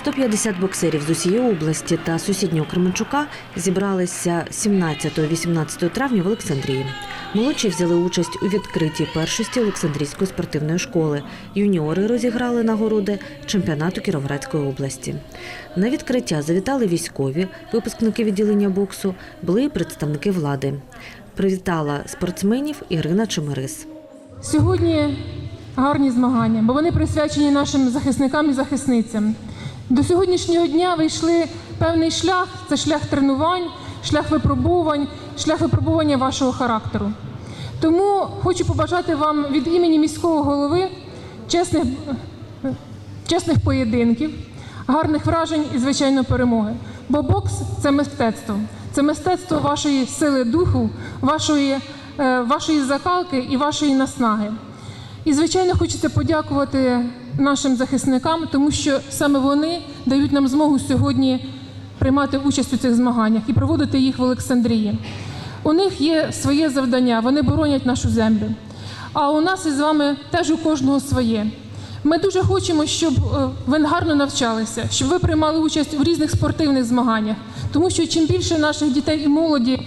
150 боксерів з усієї області та сусіднього Кременчука зібралися 17-18 травня в Олександрії. Молодші взяли участь у відкритій першості Олександрійської спортивної школи. Юніори розіграли нагороди чемпіонату Кіровоградської області. На відкриття завітали військові, випускники відділення боксу, були і представники влади. Привітала спортсменів Ірина Чемерис. Сьогодні гарні змагання, бо вони присвячені нашим захисникам і захисницям. До сьогоднішнього дня ви йшли певний шлях це шлях тренувань, шлях випробувань, шлях випробування вашого характеру. Тому хочу побажати вам від імені міського голови чесних, чесних поєдинків, гарних вражень і, звичайно, перемоги. Бо бокс це мистецтво, це мистецтво вашої сили духу, вашої, е, вашої закалки і вашої наснаги. І, звичайно, хочеться подякувати нашим захисникам, тому що саме вони дають нам змогу сьогодні приймати участь у цих змаганнях і проводити їх в Олександрії. У них є своє завдання, вони боронять нашу землю. А у нас із вами теж у кожного своє. Ми дуже хочемо, щоб е, ви гарно навчалися, щоб ви приймали участь у різних спортивних змаганнях, тому що чим більше наших дітей і молоді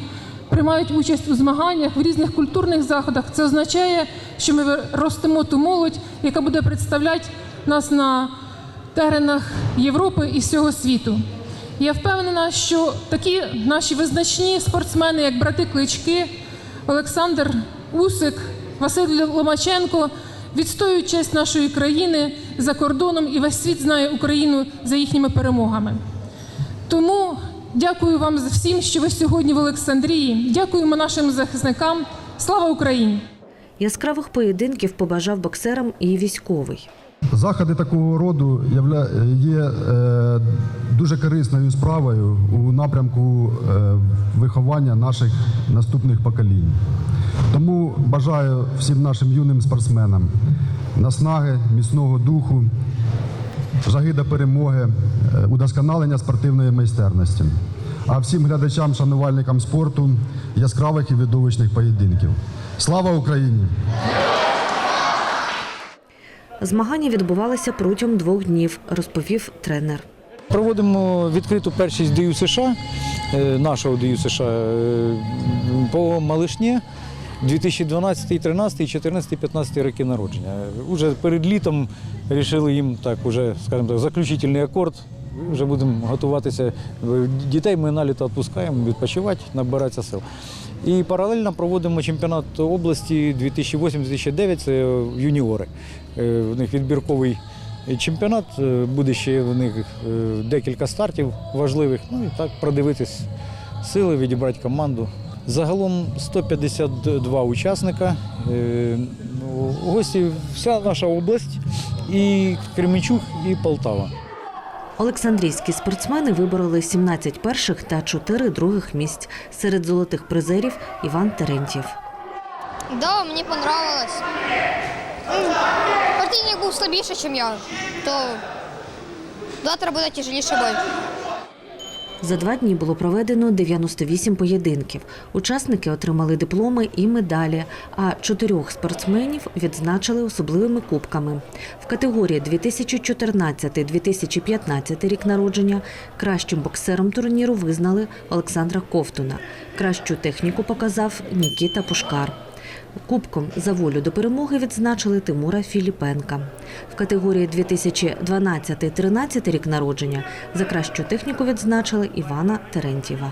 приймають участь у змаганнях в різних культурних заходах, це означає, що ми ростимо ту молодь, яка буде представляти нас на теренах Європи і всього світу. Я впевнена, що такі наші визначні спортсмени, як брати Клички, Олександр Усик, Василь Ломаченко, відстоюють честь нашої країни за кордоном і весь світ знає Україну за їхніми перемогами. Тому дякую вам всім, що ви сьогодні в Олександрії. Дякуємо нашим захисникам. Слава Україні! Яскравих поєдинків побажав боксерам і військовий. Заходи такого роду є е, дуже корисною справою у напрямку е, виховання наших наступних поколінь. Тому бажаю всім нашим юним спортсменам наснаги, міцного духу, жаги до перемоги, е, удосконалення спортивної майстерності. А всім глядачам, шанувальникам спорту яскравих і видовищних поєдинків. Слава Україні! Змагання відбувалися протягом двох днів, розповів тренер. Проводимо відкриту першість ДЮ США, е, нашого ДЮ США е, по Малишні 2012, 13, 14, 15 роки народження. Уже перед літом вирішили їм так, уже, скажімо так, заключительний акорд. Вже будемо готуватися. Дітей ми на літо відпускаємо, відпочивати, набиратися сил. І паралельно проводимо чемпіонат області 2008-2009, це юніори. Е, В них відбірковий чемпіонат, е, буде ще в них е, декілька стартів важливих. Ну і так продивитись сили, відібрати команду. Загалом 152 учасника. Е, ну, Гості вся наша область, і Кременчук, і Полтава. Олександрійські спортсмени вибороли 17 перших та 4 других місць. Серед золотих призерів Іван Терентьєв. Да, мені понравилось. М, Противник був слабіше, ніж я, то завтра буде тяжеліший бой. За два дні було проведено 98 поєдинків. Учасники отримали дипломи і медалі, а чотирьох спортсменів відзначили особливими кубками. В категорії 2014-2015 рік народження кращим боксером турніру визнали Олександра Ковтуна. Кращу техніку показав Нікіта Пушкар. Кубком за волю до перемоги відзначили Тимура Філіпенка. В категорії 2012-13 рік народження за кращу техніку відзначили Івана Терентьєва.